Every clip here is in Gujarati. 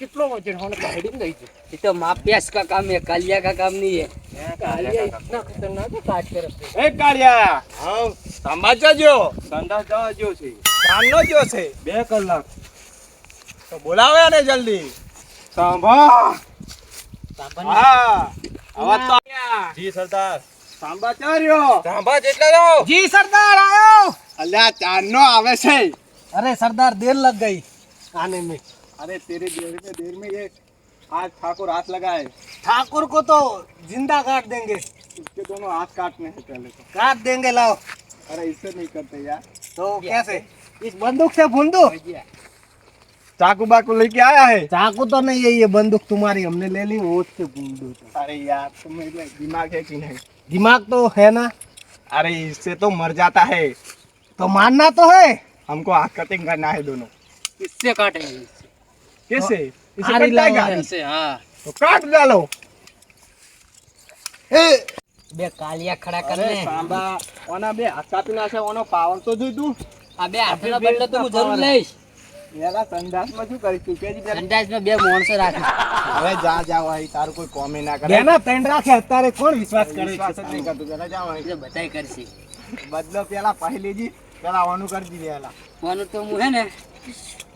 કેટલો વજન હોને કાઢી લઈ છે એ તો માપ્યાસ કા કામ હે કાલિયા કા કામ નહીં હે. કાલિયા ઇતના ખતરનાક કાટ કરે છે એ કાલિયા! હા સંભાજ જો. સંડા જાજો છે. કામનો જો છે. બે કલાક. તો બોલાવે ને જલ્દી. સાંભા હા. અવાજ તો જી સરદાર. સાંભા ચાર્યો સાંભા જેટલા રહ્યો જી સરદાર આવ્યો અલ્યા ચાર નો આવે છે. અરે સરદાર દેર લગ ગઈ. આને મેં अरे तेरे देर में देर में ये आज ठाकुर हाथ लगाए। ठाकुर को तो ज़िंदा काट देंगे। उसके दोनों हाथ काटने हैं पहले तो। काट देंगे लाओ। अरे इससे नहीं करते यार। तो कैसे? इस बंदूक से भून दो चाकू बाकू लेके आया है? चाकू तो नहीं है ये बंदूक तुम्हारी हमने ले ली वो से भून दो अरे यार तुम्हें दिमाग है कि नहीं? दिमाग तो है ना। अरे इससे तो मर जाता है। तो मानना तो है। हमको हाथ कटिंग करना है दोनों। इससे काटेंगे। कैसे इसे कटाएगा ऐसे हां तो काट डालो ए બે કાલિયા ખડા કરને સાંભા ઓના બે હાથ કાપી નાખે ઓનો પાવર તો જોઈ તું. આ બે હાથના બદલે તો હું જરૂર લઈશ. એલા સંદાસમાં શું કરી તું? કેજી સંદાસમાં બે માણસો રાખી હવે જા જાવ આઈ તારું કોઈ કોમે ના કરે. એના ત્રણ રાખે અત્યારે કોણ વિશ્વાસ કરે વિશ્વાસ જ નહીં કરતું. જરા જાવ એટલે બધાય કરશે. બદલો પેલા પહેલી જી પેલા ઓનું કરી દીધે એલા. ઓનું તો હું હે ને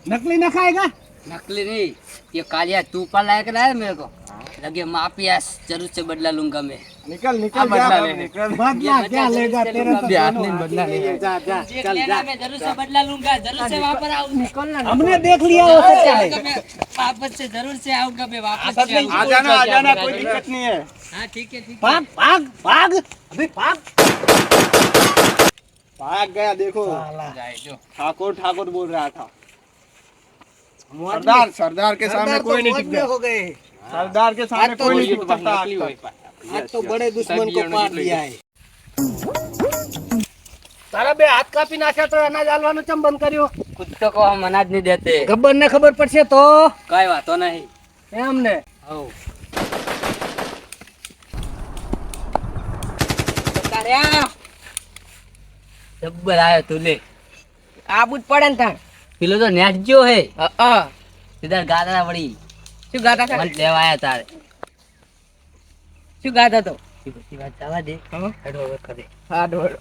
નકલી ના ખાયગા नकली नहीं ये कालिया तू पर लायक रहा है मेरे को। लगे माफिया ज़रूर से बदला लूँगा मैं। निकल निकल हाँ, बदला ले। निकल बदला क्या लेगा तेरे तो ब्याह नहीं बदला हाथ। में- जा जा चल जा। मैं ज़रूर से बदला लूँगा ज़रूर से वहाँ पर आऊँगा। हमने देख लिया वो सच्चा है? वापस से ज़रूर से आऊँगा मैं वापस से। आ जाना आ जाना कोई दिक्कत नहीं है। हाँ ठीक है ठीक भाग भाग भाग अभी भाग। भाग गया देखो। ठाकुर ठाकुर बोल रहा था। सरदार सरदार के सामने सरदार तो कोई नहीं मौज टिक में सकता हो गए सरदार के सामने आज तो कोई नहीं ये टिक सकता आज तक। आज तो बड़े दुश्मन को सब पार ये दिया है તારા બે હાથ કાપી નાખ્યા તો અનાજ હાલવાનું ચમ બંધ કર્યું कुत्तों को हम अनाज नहीं देते ગબ્બર ને ખબર પડશે તો कई बातों नहीं એમને हो તાર્યા જબ્બર આયો તું લે આબુ જ પડે ને તાણ પેલો તો નેટ હે. સીધા ગાતા વળી. શું ગાતા મને લેવા તારે. શું ગાતા તો? બધી વાત જવા દે. કરે. હા ડોળ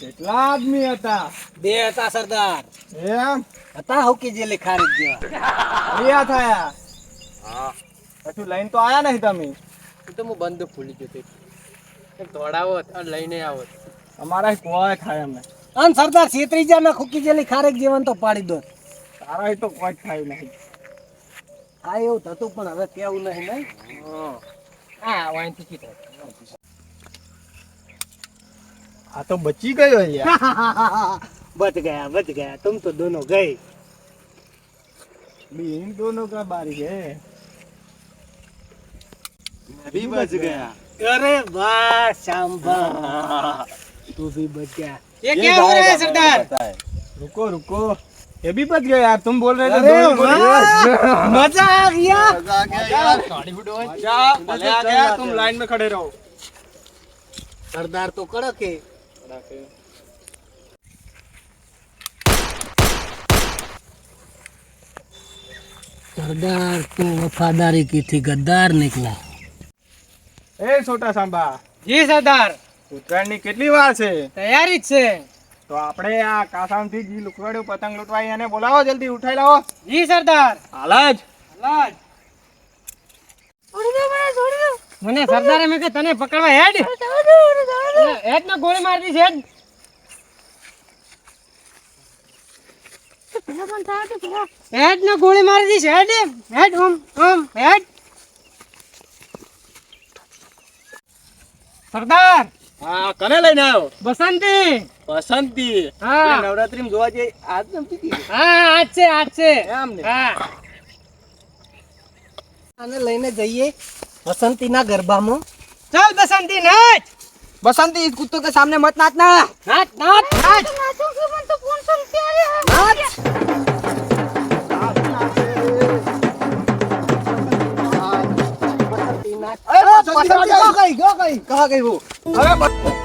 કેટલા આદમી હતા? બે હતા સરદાર. એમ? હતા હોકી જેલી ખારીજ જેવા રહ્યા થયા? હા. પછી લઈને તો આયા નહીં તમે? તો હું બંધ ભૂલી ગયો તે. દોડાવો અને લઈને આવો અમારા કોઈ ખાય અમે. અન સરદાર છેત્રીજા ના ખુકી જેલી ખારેક જીવન તો પાડી દો. તારા તો કોઈ ખાય નહીં. આ એવું થતું પણ હવે કેવું નહીં નહીં હા. વાંચી કીધું આ તો બચી ગયો યાર બચ ગયા બચ ગયા तुम तो दोनों गए भी इन दोनों का बारी है भी बच गया अरे वाह शाम्बा तू भी बच गया ये क्या हो रहा है सरदार रुको रुको ये भी बच गए यार तुम बोल रहे थे अरे दो ही बोल रहे थे। वाह, मजा आ गया मजा आ गया यार क्या भले आ गया तुम लाइन में खड़े रहो सरदार तो कड़क है રાખે સરદાર તું વફાદારી કીથી ગદ્દાર નીકળા એ છોટા સાંભા જી સરદાર. ઉત્તરાયણની કેટલી વાર છે? તૈયારી જ છે. તો આપણે આ કાસામથી જી લુકવાડ્યું પતંગ લૂંટવાઈ એને બોલાવો જલ્દી ઉઠાઈ લાવો. જી સરદાર. હાલ જ. મને સરદાર મેં કે તને પકડવા હેડ. હેડ ને ગોળી મારી દીધી હેડ. હેડ ને ગોળી મારી દીશ હેડ હેડ ઓમ ઓમ હેડ. સરદાર હા કને લઈને આવ્યો? બસંતી. બસંતી. હા. નવરાત્રી જોવા જઈએ આજ નમતી હા આજ છે આજ છે. એમ ને? હા. આને લઈને જઈએ બસંતીના ગરબામાં. ચાલ બસંતી નાચ. बसंती इस कुत्तों के सामने मत नाचना નાચ नाच नाच अरे बसंती कहाँ गई कहाँ गई वो अरे